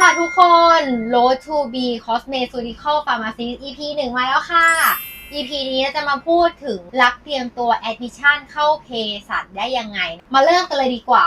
ค่ะทุกคน Road to be Cosmeceutical Pharmacist EP หนึ่งมาแล้วค่ะ EP นี้จะมาพูดถึงรักเตรียมตัว admission เข้าเภสัชได้ยังไง มาเริ่มกันเลยดีกว่า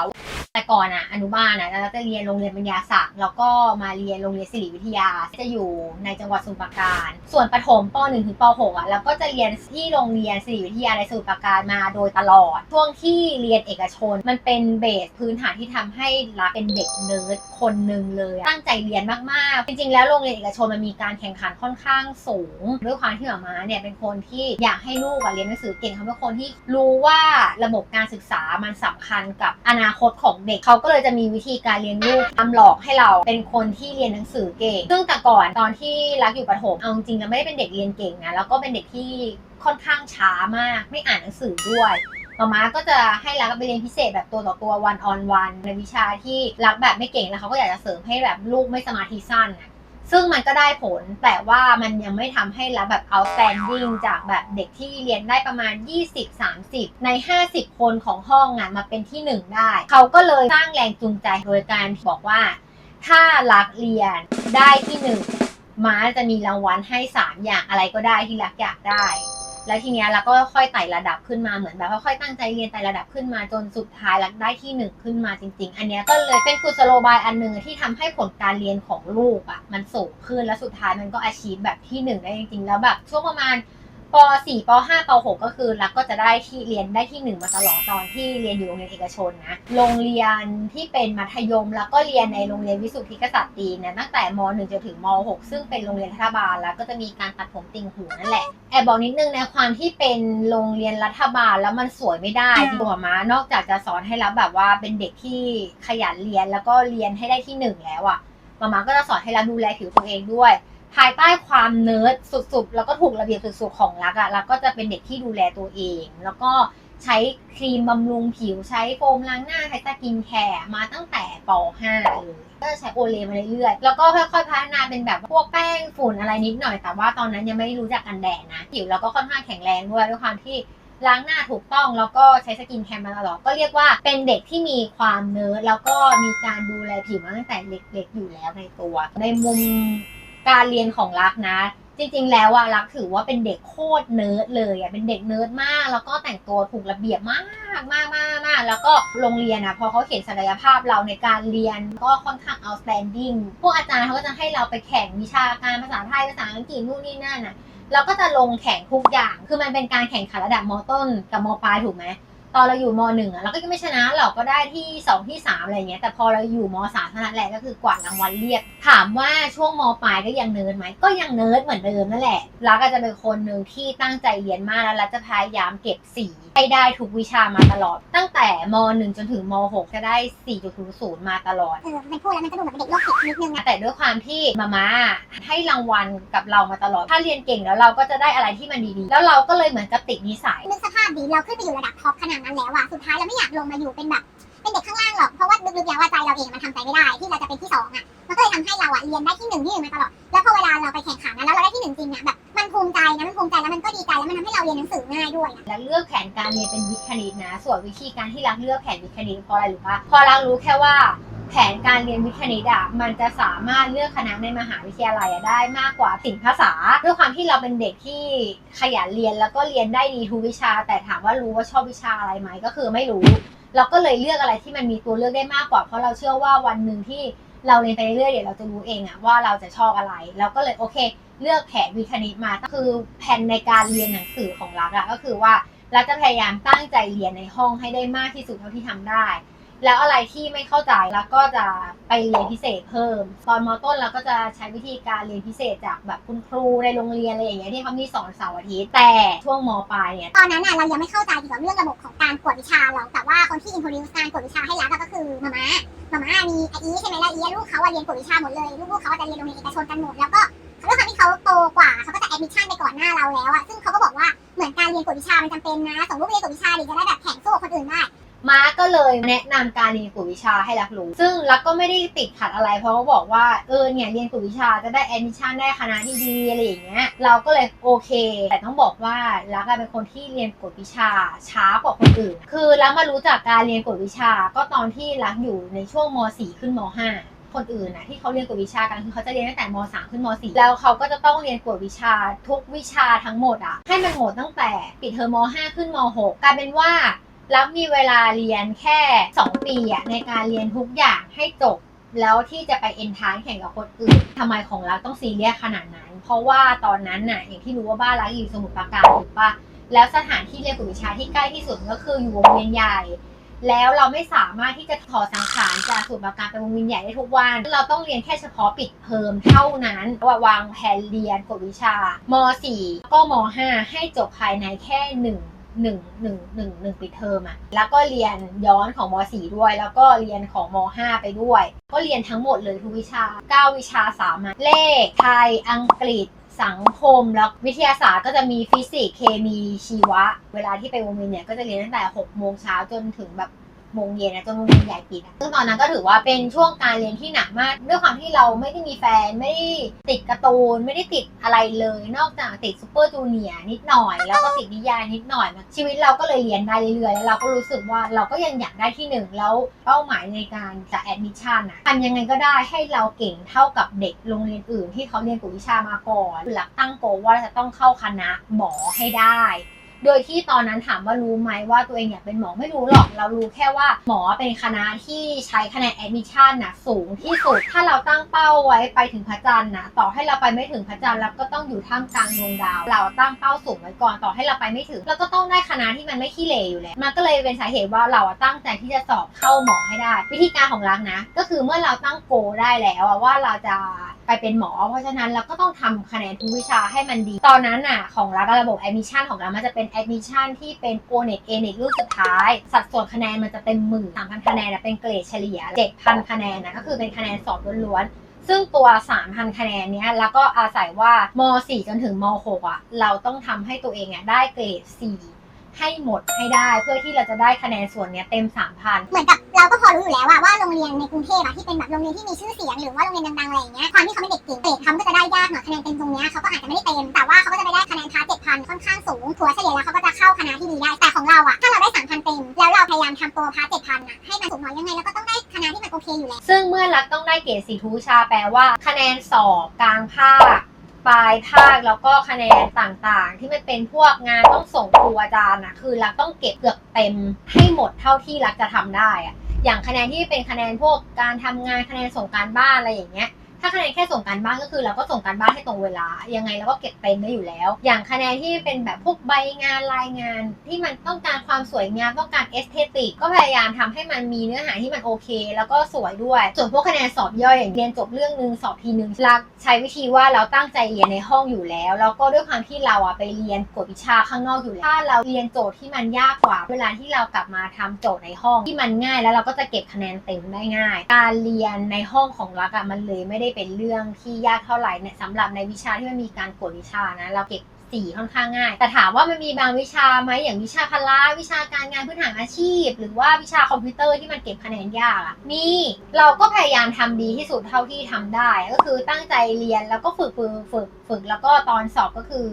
แต่ก่อนอะอนุบาลอะเราจะเรียนโรงเรียนปัญญาศักดิ์แล้วก็มาเรียนโรงเรียนศิริวิทยา จะอยู่ในจังหวัดสมุทรปราการ ส่วนประถมป .1 ถึงป .6 อะเราก็จะเรียนที่โรงเรียนศิริวิทยาในสมุทรปราการมาโดยตลอด ช่วงที่เรียนเอกชน มันเป็นเบสพื้นฐานที่ทำให้รักเป็นเด็กเนิร์ดคนหนึ่งเลยตั้งใจเรียนมากๆ จริง ๆ แล้วโรงเรียนเอกชนมันมีการแข่งขันค่อนข้างสูง ด้วยความที่หมามาเนี่ยเป็นคนที่อยากให้ลูกอะเรียนหนังสือเก่งเขาเป็นคนที่รู้ว่าระบบการศึกษามันสำคัญกับอนาคตของเด็กเขาก็เลยจะมีวิธีการเลี้ยงลูกทำหลอกให้เราเป็นคนที่เรียนหนังสือเก่ง ซึ่งแต่ก่อนตอนที่รักอยู่ประถมเอาจริงๆแล้วไม่ได้เป็นเด็กเรียนเก่งนะแล้วก็เป็นเด็กที่ค่อนข้างช้ามาก ไม่อ่านหนังสือด้วยมาม่าก็จะให้รักไปเรียนพิเศษแบบตัวต่อตัววันออนวันในวิชาที่รักแบบไม่เก่งแล้วเขาก็อยากจะเสริมให้แบบลูกไม่สมาธิสั้นนะ ซึ่งมันก็ได้ผลแต่ว่ามันยังไม่ทำให้รับแบบ outstanding จากแบบเด็กที่เรียนได้ประมาณ 20-30 ใน 50 คนของห้องอะมาเป็นที่หนึ่งได้ เขาก็เลยสร้างแรงจูงใจโดยการบอกว่า ถ้ารักเรียนได้ที่หนึ่งม้าจะมีรางวัลให้ 3 อย่างอะไรก็ได้ที่รักอยากได้ แล้วทีเนี้ยเราก็ค่อยไต่ระดับขึ้นมาเหมือนแบบค่อยๆตั้งใจเรียนไต่ระดับขึ้นมาจนสุดท้ายรักได้ที่หนึ่งขึ้นมาจริง ๆ อันเนี้ยก็เลยเป็นกุศโลบายอันหนึ่งที่ทำให้ผลการเรียนของลูกอะมันสูงขึ้นแล้วสุดท้ายมันก็อาชีพแบบที่หนึ่งได้จริงๆแล้วแบบช่วงประมาณ ป .4 ป .5 ป .6 ก็คือรักก็จะได้ที่เรียนได้ที่หนึ่งมาตลอดตอนที่เรียนอยู่โรงเรียนเอกชนนะโรงเรียนที่เป็นมัธยมแล้วก็เรียนในโรงเรียนวิสุทธิกษัตริย์ตีนี่ยตั้งแต่ม .1 จนถึงม .6 ซึ่งเป็นโรงเรียนรัฐบาลแล้วก็จะมีการตัดผมติ่งหูนั่นแหละแอบบอกนิดนึงในความที่เป็นโรงเรียนรัฐบาลแล้วมันสวยไม่ได้ตัวมานอกจากจะสอนให้รับแบบว่าเป็นเด็กที่ขยันเรียนแล้วก็เรียนให้ได้ที่หนึ่งแล้วอะมามาก็จะสอนให้รับดูแลผิวตัวเองด้วย ภายใต้ความเนิร์ดสุดๆ แล้วก็ถูกระเบียบสุดๆ ของรักอะรักก็จะเป็นเด็กที่ดูแลตัวเอง แล้วก็ใช้ครีมบำรุงผิวใช้โฟมล้างหน้าใช้สกินแคร์มาตั้งแต่ป .5 เลยก็ใช้โอเลมาเรื่อยๆ แล้วก็ค่อยๆ พัฒนาเป็นแบบพวกแป้งฝุ่นอะไรนิดหน่อย แต่ว่าตอนนั้นยังไม่รู้จักกันแดดนะ ผิวเราก็ค่อนข้างแข็งแรงด้วยด้วยความที่ล้างหน้าถูกต้องแล้วก็ใช้สกินแคร์มาตลอดก็เรียกว่าเป็นเด็กที่มีความเนิร์ดแล้วก็มีการดูแลผิวมาตั้งแต่เล็กๆอยู่แล้วในตัว ในมุม การเรียนของรักนะ จริง ๆ แล้วอะรักถือว่าเป็นเด็กโคตรเนิร์ดเลยอะเป็นเด็กเนิร์ดมาก แล้วก็แต่งตัวถูกระเบียบมากมากมากมากแล้วก็โรงเรียนอะพอเขาเห็นศักยภาพเราในการเรียนก็ค่อนข้าง outstanding พวกอาจารย์เขาก็จะให้เราไปแข่งวิชาการภาษาไทยภาษาอังกฤษนู่นนี่นั่นอะเราก็จะลงแข่งทุกอย่าง คือมันเป็นการแข่งขันระดับมต้นกับมปลายถูกไหม ตอนเราอยู่มหนึ่งอะเราก็ยังไม่ชนะหรอกก็ได้ที่สองที่สามอะไรเงี้ยแต่พอเราอยู่มสามเท่านั้นแหละก็คือกวาดรางวัลเรียบถามว่าช่วงมปลายก็ยังเนิร์ดไหมก็ยังเนิร์ดเหมือนเดิมนั่นแหละรักก็จะเป็นคนหนึ่งที่ตั้งใจเรียนมากแล้วรักจะพยายามเก็บสีให้ได้ทุกวิชามาตลอด ตั้งแต่มหนึ่งจนถึงมหกจะได้ 4.00 มาตลอดเออมันพูดแล้วมันก็ดูเหมือนเป็นเด็กโรคจิตนิดนึงอะแต่ด้วยความที่มาม่าให้รางวัลกับเรามาตลอด ถ้าเรียนเก่งแล้วเราก็จะได้อะไรที่มันดีๆ แล้วเราก็เลยเหมือนกับติดนิสัยนึกสภาพดีเราขึ้นไปอยู่ระดับท็อปขนาดนั้นแล้วอะสุดท้ายเราไม่อยากลงมาอยู่เป็นแบบ เป็นเด็กข้างล่างหรอก เพราะว่าลึกๆแล้วว่าใจเราเองมันทำใจไม่ได้ ที่เราจะเป็นที่สองอะมันก็เลยทำให้เราอะเรียนได้ที่หนึ่งที่หนึ่งมาตลอด แล้วพอเวลาเราไปแข่งขันนะแล้วเราได้ที่หนึ่งจริงอะแบบ มันภูมิใจนะ มันภูมิใจแล้วมันก็ดีใจแล้วมันทำให้เราเรียนหนังสือง่ายด้วยอะและเลือกแผนการเรียนเป็นวิทย์คณิตนะ ส่วนวิธีการที่รักเลือกแผนวิทย์คณิตเพราะอะไรหรือปะเพอรักรู้แค่ว่า แผนการเรียนวิทย์คณิตอะมันจะสามารถเลือกคณะในมหาวิทยาลัยอะได้มากกว่าศิลปภาษา ด้วยความที่เราเป็นเด็กที่ขยันเรียนแล้วก็เรียนได้ดีทุกวิชา แต่ถามว่ารู้ว่าชอบวิชาอะไรไหมก็คือไม่รู้ เราก็เลยเลือกอะไรที่มันมีตัวเลือกได้มากกว่า เพราะเราเชื่อว่าวันหนึ่งที่เราเรียนไปเรื่อยๆเดี๋ยวเราจะรู้เองอะว่าเราจะชอบอะไร เราก็เลยโอเค เลือกแผนวิทย์คณิตมาก็คือแผนในการเรียนหนังสือของรักอะก็คือว่าเรักจะพยายามตั้งใจเรียนในห้องให้ได้มากที่สุดเท่าที่ทำได้ แล้วอะไรที่ไม่เข้าใจแล้วก็จะไปเรียนพิเศษเพิ่ม ตอนมต้นเราก็จะใช้วิธีการเรียนพิเศษจากแบบคุณครูในโรงเรียนอะไรอย่างเงี้ยที่เขามีสอนเสาร์อาทิตย์แต่ช่วงมปลายเนี่ยตอนนั้นน่ะเรายังไม่เข้าใจเกี่ยวกับเรื่องระบบของการกวดวิชาเราแต่ว่าคนที่อินโทรดิวการกวดวิชาให้รักก็คือมาม่ามาม่ามีไออีใช่ไหมแล้วอีลูกเขาอะเรียนกวดวิชาหมดเลยลูกๆเขาจะเรียนโรงเรียนเอกชนกันหมดแล้วก็ด้วยความที่เขาโตกว่าเขาก็จะแอดมิชชั่นไปก่อนหน้าเราแล้วอะซึ่งเขาก็บอกว่าเหมือนการเรียนกวดวิชามันจำเป็นนะส่งลูกเรียนกวดวิชาดิจะได้แบบแข่งสู้กับคนอื่นได้ ม้าก็เลยแนะนำการเรียนกวดวิชาให้รักรู้ ซึ่งรักก็ไม่ได้ติดขัดอะไร เพราะเขาบอกว่าเออเนี่ยเรียนกวดวิชาจะได้แอดมิชชั่นได้คณะดีๆอะไรอย่างเงี้ยเราก็เลยโอเค แต่ต้องบอกว่ารักเป็นคนที่เรียนกวดวิชาช้ากว่าคนอื่น คือรักมารู้จักการเรียนกวดวิชาก็ตอนที่รักอยู่ในช่วงม .4 ขึ้นม .5 คนอื่นนะที่เขาเรียนกวดวิชากันคือเขาจะเรียนตั้งแต่ม .3 ขึ้นม .4 แล้วเขาก็จะต้องเรียนกวดวิชาทุกวิชาทั้งหมดอะให้มันหมดตั้งแต่ปิดเทอมม .5 ขึ้นม .6 กลายเป็นว่า รับมีเวลาเรียนแค่ 2 ปีอะในการเรียนทุกอย่างให้จบ แล้วที่จะไปเอ็นทานแข่งกับคนอื่นทำไมของเราต้องซีเรียสขนาดนั้น เพราะว่าตอนนั้นน่ะอย่างที่รู้ว่าบ้านรักอยู่สมุทรปราการถูกปะแล้วสถานที่เรียนกวดวิชาที่ใกล้ที่สุดก็คืออยู่วงเวียนใหญ่ แล้วเราไม่สามารถที่จะถอดสังขารจากสมุทรปราการไปวงเวียนใหญ่ได้ทุกวัน เราต้องเรียนแค่เฉพาะปิดเทอมเท่านั้นว่าวางแผนเรียนกวดวิชาม .4 ก็ม .5 ให้จบภายในแค่หนึ่ง หนึ่งหนึ่งหนึ่งหนึ่งปีเทอมอะแล้วก็เรียนย้อนของมสี่ด้วย แล้วก็เรียนของมห้าไปด้วย ก็เรียนทั้งหมดเลยทุกวิชา9วิชาสามัญเลขไทยอังกฤษสังคมแล้ววิทยาศาสตร์ก็จะมีฟิสิกส์เคมีชีวะ เวลาที่ไปโรงเรียนเนี่ยก็จะเรียนตั้งแต่6โมงเช้าจนถึงแบบ โมงเย็นนะจนโรงเรียนใหญ่ปิดอะซึ่งตอนนั้นก็ถือว่าเป็นช่วงการเรียนที่หนักมาก ด้วยความที่เราไม่ได้มีแฟนไม่ได้ติดการ์ตูนไม่ได้ติดอะไรเลย นอกจากติดซูเปอร์จูเนียร์นิดหน่อย แล้วก็ติดนิยายนิดหน่อยมันชีวิตเราก็เลยเรียนได้เรื่อยๆแล้วเราก็รู้สึกว่าเราก็ยังอยากได้ที่หนึ่งแล้วเป้าหมายในการจะแอดมิชชั่นอะทำยังไงก็ได้ให้เราเก่งเท่ากับเด็กโรงเรียนอื่น ที่เขาเรียนกวดวิชามาก่อนหลักตั้งโกว่าจะต้องเข้าคณะหมอให้ได้ โดยที่ตอนนั้นถามว่ารู้ไหมว่าตัวเองอยากเป็นหมอไม่รู้หรอก เรารู้แค่ว่าหมอเป็นคณะที่ใช้คะแนนแอดมิชชั่นนะสูงที่สุด ถ้าเราตั้งเป้าไว้ไปถึงพระจันทร์นะต่อให้เราไปไม่ถึงพระจันทร์เราก็ต้องอยู่ท่ามกลางดวงดาว เราตั้งเป้าสูงไว้ก่อนต่อให้เราไปไม่ถึงเราก็ต้องได้คณะที่มันไม่ขี้เหร่อยู่แล้วมันก็เลยเป็นสาเหตุว่าเราตั้งใจที่จะสอบเข้าหมอให้ได้ วิธีการของรักนะ ก็คือเมื่อเราตั้งโกได้แล้วว่าเราจะไปเป็นหมอ เพราะฉะนั้นเราก็ต้องทำคะแนนทุกวิชาให้มันดี ตอนนั้นน่ะของรักระบบแอดมิชชั่นของเรามันจะเป็นแอดมิชชั่นที่เป็น o n e t a n e t รุ่นสุดท้าย สัดส่วนคะแนนมันจะเต็มหมื่น3,000คะแนนนะเป็นเกรดเฉลี่ย7,000คะแนนนะก็คือเป็นคะแนนสอบล้วนๆซึ่งตัว 3,000 คะแนนเนี้ย แล้วก็อาศัยว่าม .4 จนถึงม .6 อะ เราต้องทำให้ตัวเองอะได้เกรด 4 ให้หมดให้ได้ เพื่อที่เราจะได้คะแนนส่วนเนี้ยเต็ม 3,000 เหมือนกับเราก็พอรู้อยู่แล้วว่าว่าโรงเรียนในกรุงเทพอะที่เป็นแบบโรงเรียนที่มีชื่อเสียงหรือว่าโรงเรียนดังๆอะไรอย่างเงี้ยความที่เขาเป็นเด็กเก่งเกรดทำก็จะได้ยากหน่อยคะแนนเต็มตรงเนี้ยเขาก็อาจจะไม่ได้เต็มแต่ว่าเขาก็จะไปได้คะแนนพาร์ทเจ็ดพันค่อนข้างสูงถัวเฉลี่ยแล้วเขาก็จะเข้าคณะที่ดีได้แต่ของเราอะถ้าเราได้สามพันเต็มแล้วเราพยายามทำตัวพาร์ทเจ็ดพันอะให้มันสูงหน่อยยังไงเราก็ต้องได้คณะที่มันโอเคอยู่แล้วซึ่งเมื่อรักต้องได้เกรดสี่ทุกวิชาแปลว่า คะแนนสอบกลางภาค ปลายภาคแล้วก็คะแนนต่างๆ ที่มันเป็นพวกงานต้องส่งครูอาจารย์นะคือรักต้องเก็บเกือบเต็มให้หมดเท่าที่รักจะทำได้อะอย่างคะแนนที่เป็นคะแนนพวกการทำงานคะแนนส่งการบ้านอะไรอย่างเงี้ย ถ้าคะแนนแค่ส่งการบ้านก็คือเราก็ส่งการบ้านให้ตรงเวลา ยังไงเราก็เก็บเต็มได้อยู่แล้ว อย่างคะแนนที่เป็นแบบพวกใบงานรายงาน ที่มันต้องการความสวยงามต้องการเอสเตติกก็พยายามทำให้มันมีเนื้อหาที่มันโอเค แล้วก็สวยด้วย ส่วนพวกคะแนนสอบย่อยอย่างเรียนจบเรื่องนึงสอบทีนึงรักใช้วิธีว่าเราตั้งใจเรียนในห้องอยู่แล้ว แล้วก็ด้วยความที่เราอะไปเรียนกวดวิชาข้างนอกอยู่แล้วถ้าเราเรียนโจทย์ที่มันยากกว่า เวลาที่เรากลับมาทำโจทย์ในห้องที่มันง่าย แล้วเราก็จะเก็บคะแนนเต็มได้ง่าย การเรียนในห้องของรักอะมันเลยไม่ได้เป็นเรื่องที่ยากเท่าไหร่เนี่ยสำหรับในวิชาที่มันมีการกวดวิชานะเราเก็บสี่ค่อนข้างง่าย แต่ถามว่ามันมีบางวิชาไหมอย่างวิชาพละวิชาการงานพื้นฐานอาชีพ หรือว่าวิชาคอมพิวเตอร์ที่มันเก็บคะแนนยากอะมีเราก็พยายามทำดีที่สุดเท่าที่ทำได้ ก็คือตั้งใจเรียนแล้วก็ฝึกฝึกฝึกฝึกแล้วก็ตอนสอบก็คือ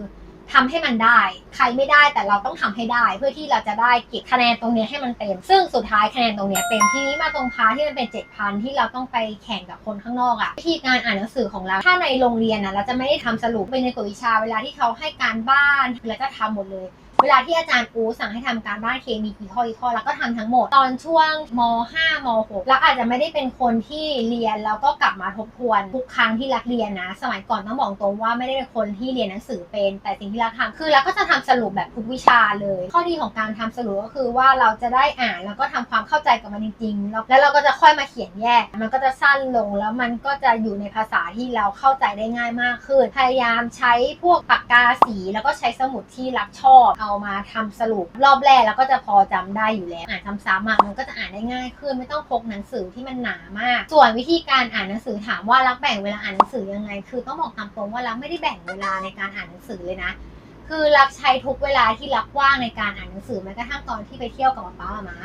ทำให้มันได้ ใครไม่ได้แต่เราต้องทำให้ได้ เพื่อที่เราจะได้เก็บคะแนนตรงนี้ให้มันเต็ม ซึ่งสุดท้ายคะแนนตรงนี้เต็มทีนี้มาตรงพาร์ที่มันเป็น 7,000 ที่เราต้องไปแข่งกับคนข้างนอกอะวิธีการอ่านหนังสือของเรา ถ้าในโรงเรียนนะเราจะไม่ได้ทำสรุปเป็นในกฎวิชาเวลาที่เขาให้การบ้านเราจะทำหมดเลย เวลาที่อาจารย์อูสั่งให้ทำการบ้านเคมีกี่ข้อกี่ข้อแล้วก็ทำทั้งหมด ตอนช่วงม 5 ม 6 แล้วอาจจะไม่ได้เป็นคนที่เรียนแล้วก็กลับมาทบทวนทุกครั้งที่รักเรียนนะ สมัยก่อนต้องบอกตรงว่าไม่ได้เป็นคนที่เรียนหนังสือเป็น แต่สิ่งที่รักทำคือเรักก็จะทำสรุปแบบทุกวิชาเลย ข้อดีของการทำสรุปก็คือว่าเราจะได้อ่านแล้วก็ทำความเข้าใจกับมันจริงๆแล้วแล้วเราก็จะค่อยมาเขียนแยก มันก็จะสั้นลงแล้วมันก็จะอยู่ในภาษาที่เราเข้าใจได้ง่ายมากขึ้น พยายามใช้พวกปากกาสีแล้วก็ใช้สมุดที่รักชอบเอามาทำสรุปรอบแรกแล้วก็จะพอจำได้อยู่แล้ว อ่านซ้ำๆอะมันก็จะอ่านได้ง่ายขึ้นไม่ต้องพกหนังสือที่มันหนามาก ส่วนวิธีการอ่านหนังสือถามว่ารักแบ่งเวลาอ่านหนังสือยังไง คือต้องบอกตามตรงว่ารักไม่ได้แบ่งเวลาในการอ่านหนังสือเลยนะคือรักใช้ทุกเวลาที่รักว่างในการอ่านหนังสือแม้กระทั่งตอนที่ไปเที่ยวกับป๊าป๊ามา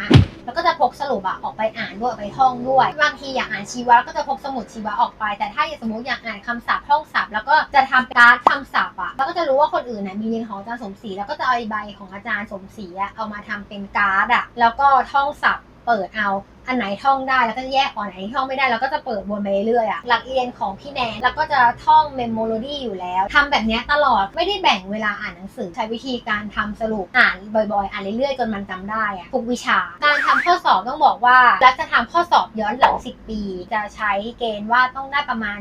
จะพกสรุปอะออกไปอ่านด้วยไปท่องด้วย บางทีอยากอ่านชีวะก็จะพกสมุดชีวะออกไป แต่ถ้าสมมติอยากอ่านคำศัพท์ท่องศัพท์แล้วก็จะทำการ์ดคำศัพท์อะแล้วก็จะรู้ว่าคนอื่นน่ะมีเรียนของอาจารย์สมศรีแล้วก็จะเอาใบของอาจารย์สมศรีอะเอามาทำเป็นการ์ดอะแล้วก็ท่องศัพท์เปิดเอา อันไหนท่องได้แล้วก็แยกออกอันไหนท่องไม่ได้เราก็จะเปิดวนไปเรื่อยๆอะหลักเรียนของพี่แนนแล้วก็จะท่องเมมโมโลดี้อยู่แล้วทำแบบนี้ตลอดไม่ได้แบ่งเวลาอ่านหนังสือใช้วิธีการทำสรุปอ่านบ่อยๆ อ่านเรื่อยๆจนมันจำได้อะทุกวิชา การทำข้อสอบต้องบอกว่ารักจะทำข้อสอบย้อนหลัง 10 ปี จะใช้เกณฑ์ว่าต้องได้ประมาณ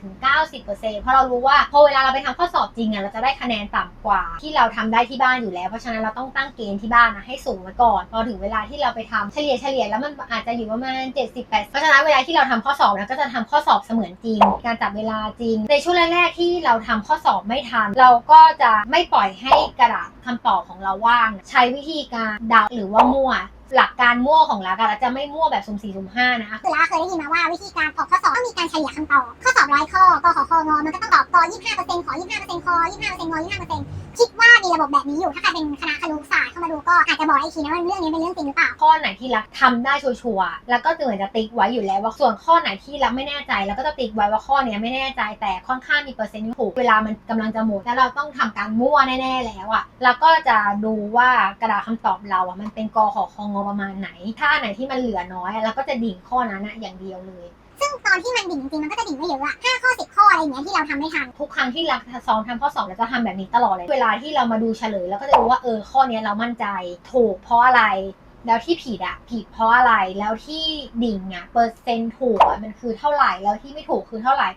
80-90%เพราะเรารู้ว่าพอเวลาเราไปทำข้อสอบจริงอะเราจะได้คะแนนต่ำกว่า ที่เราทำได้ที่บ้านอยู่แล้ว เพราะฉะนั้นเราต้องตั้งเกณฑ์ที่บ้านนะให้สูงไว้ก่อนพอถึงเวลาที่เราไปทำเฉลี่ยเฉลี่ยแล้วมันอาจจะอยู่ประมาณ 70 80เพราะฉะนั้นเวลาที่เราทำข้อสอบนะก็จะทำข้อสอบเสมือนจริง การจับเวลาจริง ในช่วงแรกๆที่เราทำข้อสอบไม่ทัน เราก็จะไม่ปล่อยให้กระดาษคำตอบของเราว่าง ใช้วิธีการเดาหรือว่ามั่ว หลักการมั่วของเราอะเราจะไม่มั่วแบบสุ่มสี่สุ่มห้านะคือเราเคยได้ยินมาว่าวิธีการออกข้อสอบต้องมีการเฉลี่ยคำตอบข้อสอบร้อยข้อกขอคองมันก็ต้องตอบก25%ขอ25%คอ25%งอ25%คิดว่ามีระบบแบบนี้อยู่ถ้าใครเป็นคณะครุศาสตร์เข้ามาดูก็อาจจะบอกได้อีกทีนะว่าเรื่องนี้เป็นเรื่องจริงหรือเปล่าข้อไหนที่รักทำได้ชัวร์ๆแล้วก็เหมือนจะติ๊กไว้อยู่แล้วว่าส่วนข้อไหนที่รักไม่แน่ใจ แล้วก็จะติ๊กไว้ว่าข้อเนี้ยไม่แน่ใจแต่ค่อนข้างมีเปอร์เซ็นต์ถูกเวลามันกำลังจะหมดแล้วเราต้องทำการมั่วแน่ ๆ แล้วอะแล้วก็จะดูว่ากระดาษคำตอบเราอะมันเป็นกขอคงอประมาณไหน ถ้าอันไหนที่มันเหลือน้อยอะเราก็จะดิ่งข้อนั้นอะอย่างเดียวเลย ซึ่งตอนที่มันดิ่งจริงๆมันก็จะดิ่งไม่เยอะอะห้าข้อสิบข้ออะไรอย่างเงี้ยที่เราทำไม่ทัน ทุกครั้งที่รักซ้อมทำข้อสอบเราจะทำแบบนี้ตลอดเลย เวลาที่เรามาดูเฉลยเราก็จะรู้ว่าเออข้อเนี้ยเรามั่นใจถูกเพราะอะไร แล้วที่ผิดอะผิดเพราะอะไรแล้วที่ดิ่งอะเปอร์เซ็นต์ถูกอะมันคือเท่าไหร่แล้วที่ไม่ถูกคือเท่าไหร่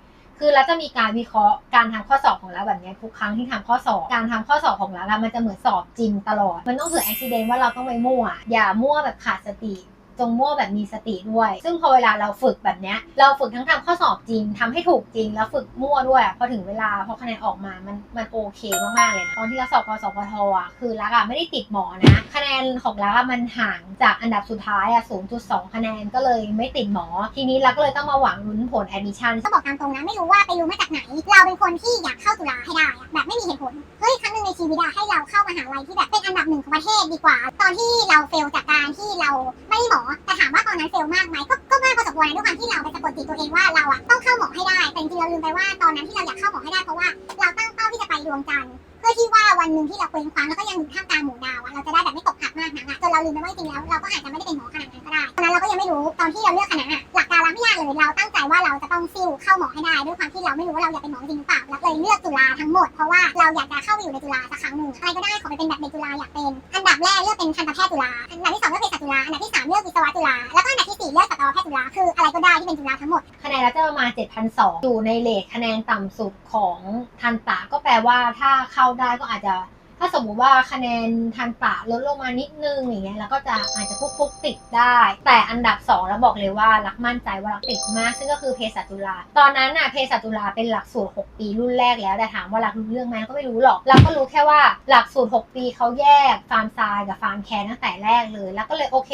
คือเราจะมีการวิเคราะห์การทำข้อสอบของเราแบบนี้ทุกครั้งที่ทำข้อสอบ การทำข้อสอบของเราอะมันจะเหมือนสอบจริงตลอด มันต้องเกิดอุบิเหตุว่าเราต้องไปมั่ว อย่ามั่วแบบขาดสติ จงมั่วแบบมีสติด้วย ซึ่งพอเวลาเราฝึกแบบเนี้ยเราฝึกทั้งทำข้อสอบจริงทำให้ถูกจริง แล้วฝึกมั่วด้วยพอถึงเวลาพอคะแนนออกมามันมันโอเคมากๆเลยนะตอนที่เราสอบกสพทอะคือรักอะไม่ได้ติดหมอนะคะแนนของรักอะมันห่างจากอันดับสุดท้ายอะ0.2 คะแนนก็เลยไม่ติดหมอ ทีนี้รักก็เลยต้องมาหวังลุ้นผลแอดมิชชั่นต้องบอกตามตรงนะไม่รู้ว่าไปรู้มาจากไหน เราเป็นคนที่อยากเข้าจุฬาให้ได้อะแบบไม่มีเหตุผลเฮ้ยครั้งหนึ่งในชีวิตอะให้เราเข้ามหาลัยที่แบบเป็นอันดับหนึ่งของประเทศดีกว่า ตอนที่เราเฟลจากการที่เราไม่ได้หมอ แต่ถามว่าตอนนั้นเฟลมากไหมก็ก็มากพอสมควรนะด้วยความที่เราไปสะกดจิตตัวเองว่าเราอะต้องเข้าหมอให้ได้ แต่จริงเราลืมไปว่าตอนนั้นที่เราอยากเข้าหมอให้ได้เพราะว่าเราตั้งเป้าที่จะไปดวงจันทร์เพื่อที่ว่าวันหนึ่งที่เราเคว้งคว้างแล้วก็ยังอยู่ท่ามกลางหมู่ดาวอะเราจะได้แบบไม่ตกหักมากนักอะจนเราลืมไปว่าจริงแล้วเราก็อาจจะไม่ได้เป็นหมอขนาดนั้นก็ได้ตอนนั้นเราก็ยังไม่รู้ตอนที่เราเลือกคณะหลักการเราไม่ยากเลยเราตั้งใจว่าเราจะต้องซิ่วเข้าหมอให้ได้ด้วยความที่เราไม่รู้ว่าเราอยากเป็นหมอจริงหรือเปล่า เลยเลือกจุฬาทั้งหมด เพราะว่าเราอยากจะเข้าไปอยู่ในจุฬาสักครั้งหนึ่งอะไรก็ได้ขอไปเป็นแบบเด็กจุฬาอยากเป็น อันดับแรกเลือกเป็นทันตแพทย์จุฬาอันดับที่สองเลือกเภสัชจุฬาอันดับที่สามเลือกวิศวะจุฬาแล้วก็อันดับที่สี่เลือกสัตวแพทย์จุฬาคืออะไรก็ได้ที่เป็นจุฬาทั้งหมดคะแนนเราจะประมาณ7,200อยู่ในเลทคะแนนต่ำสุดของทันตะก็แปลว่าถ้าเข้าได้ก็อาจจะ ถ้าสมมุติว่าคะแนนทันตะลดลงมานิดนึงอย่างเงี้ยแล้วก็จะอาจจะฟุกๆติดได้ แต่อันดับ2แล้วบอกเลยว่ารักมั่นใจว่ารักติดมาก ซึ่งก็คือเภสัชจุฬาตอนนั้นน่ะเภสัชจุฬาเป็นหลักสูตร 6 ปีรุ่นแรกแล้วแต่ถามว่ารักรู้เรื่องไหมก็ไม่รู้หรอกเราก็รู้แค่ว่าหลักสูตร 6 ปีเขาแยกฟาร์มซายกับฟาร์มแคร์ตั้งแต่แรกเลย แล้วก็เลยโอเค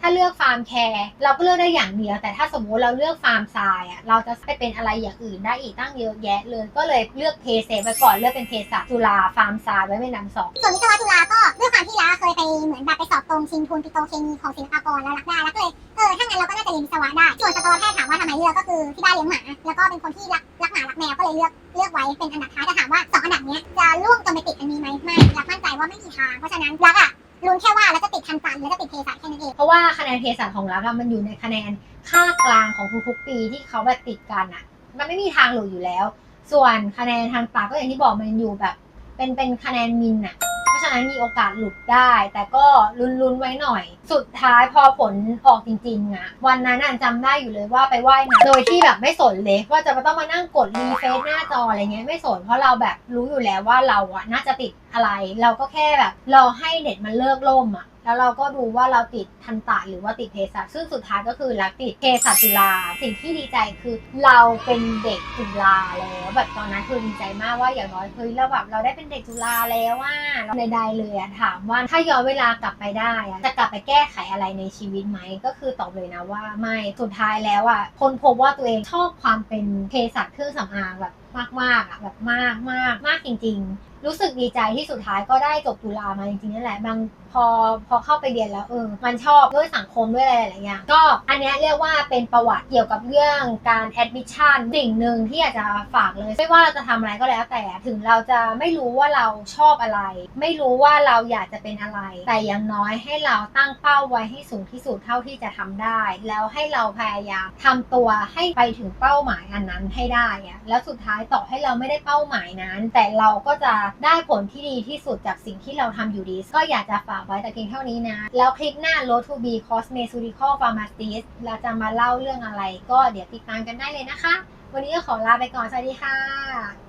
ถ้าเลือกฟาร์มแคร์เราก็เลือกได้อย่างเดียว แต่ถ้าสมมุติเราเลือกฟาร์มทรายอะเราจะไปเป็นอะไรอย่างอื่นได้อีกตั้งเยอะแยะเลย ก็เลยเลือกเพเซไปก่อนเลือกเป็นเภสัจุฬาฟาร์มทรายไว้เป็นนดับสองส่วนวิศวะจุฬาก็ด้วยความที่ล้าเคยไปเหมือนแบบไปสอบตรงชิงทุนปิโตรเคมีของศิลปากรแล้วรักได้แล้วก็เลยเออถ้างั้นเราก็น่าจะเรียนวิศวะได้ ส่วนสตวแพทย์ถามว่าทำไมเลือกก็คือที่บ้านเลี้ยงหมา แล้วก็เป็นคนที่รักรักหมารักแมวก็เลยเลือกเลือกไว้เป็นอันดับท้ายแต่ถามว่าะว่าคะแนนเภสัชของรักอะมันอยู่ในคะแนนค่ากลางของทุกๆปีที่เขาแบบติดกันอะมันไม่มีทางหลุดอยู่แล้ว ส่วนคะแนนทางปากก็อย่างที่บอกมันอยู่แบบ เป็นเป็นคะแนนมินอะเพราะฉะนั้นมีโอกาสหลุดได้ แต่ก็ลุ้นๆไว้หน่อย สุดท้ายพอผลออกจริงๆอะวันนั้นอะจำได้อยู่เลยว่าไปว่ายน้ำโดยที่แบบไม่สนเลยว่าจะมาต้องมานั่งกดรีเฟซหน้าจออะไรเงี้ยไม่สนเพราะเราแบบรู้อยู่แล้วว่าเราอะน่าจะติดอะไร เราก็แค่แบบรอให้เน็ตมันเลิกล่มอะ แล้วเราก็ดูว่าเราติดทันตะหรือว่าติดเภสัชซึ่งสุดท้ายก็คือรักติดเภสัชจุฬาสิ่งที่ดีใจคือเราเป็นเด็กจุฬาแล้วแบบตอนนั้นคือดีใจมากว่าอย่างน้อยเฮ้ยเราแบบเราได้เป็นเด็กจุฬาแล้วว่าเราใดเลยอะถามว่าถ้าย้อนเวลากลับไปได้อะจะกลับไปแก้ไขอะไรในชีวิตไหมก็คือตอบเลยนะว่าไม่สุดท้ายแล้วอะคนพบว่าตัวเองชอบความเป็นเภสัชเครื่องสำอางแบบมากๆอะแบบมากมากมากจริง ๆรู้สึกดีใจที่สุดท้ายก็ได้จบจุฬามาจริงๆนั่นแหละบางพอพอเข้าไปเรียนแล้วเออมันชอบด้วยสังคมด้วยอะไรหลายอย่างก็อันนี้เรียกว่าเป็นประวัติเกี่ยวกับเรื่องการแอดมิชชั่นสิ่งหนึ่งที่อยากจะฝากเลย ไม่ว่าเราจะทำอะไรก็แล้วแต่ถึงเราจะไม่รู้ว่าเราชอบอะไร ไม่รู้ว่าเราอยากจะเป็นอะไร แต่อย่างน้อยให้เราตั้งเป้าไว้ให้สูงที่สุดเท่าที่จะทำได้ แล้วให้เราพยายามทำตัวให้ไปถึงเป้าหมายอันนั้นให้ได้อะแล้วสุดท้ายต่อให้เราไม่ได้เป้าหมายนั้น แต่เราก็จะได้ผลที่ดีที่สุดจากสิ่งที่เราทำอยู่ดี ก็อยากจะฝากไว้แต่เพียงเท่านี้นะ แล้วคลิปหน้า Road to be Cosmeceutical Pharmacist เราจะมาเล่าเรื่องอะไร ก็เดี๋ยวติดตามกันได้เลยนะคะ วันนี้ก็ขอลาไปก่อน สวัสดีค่ะ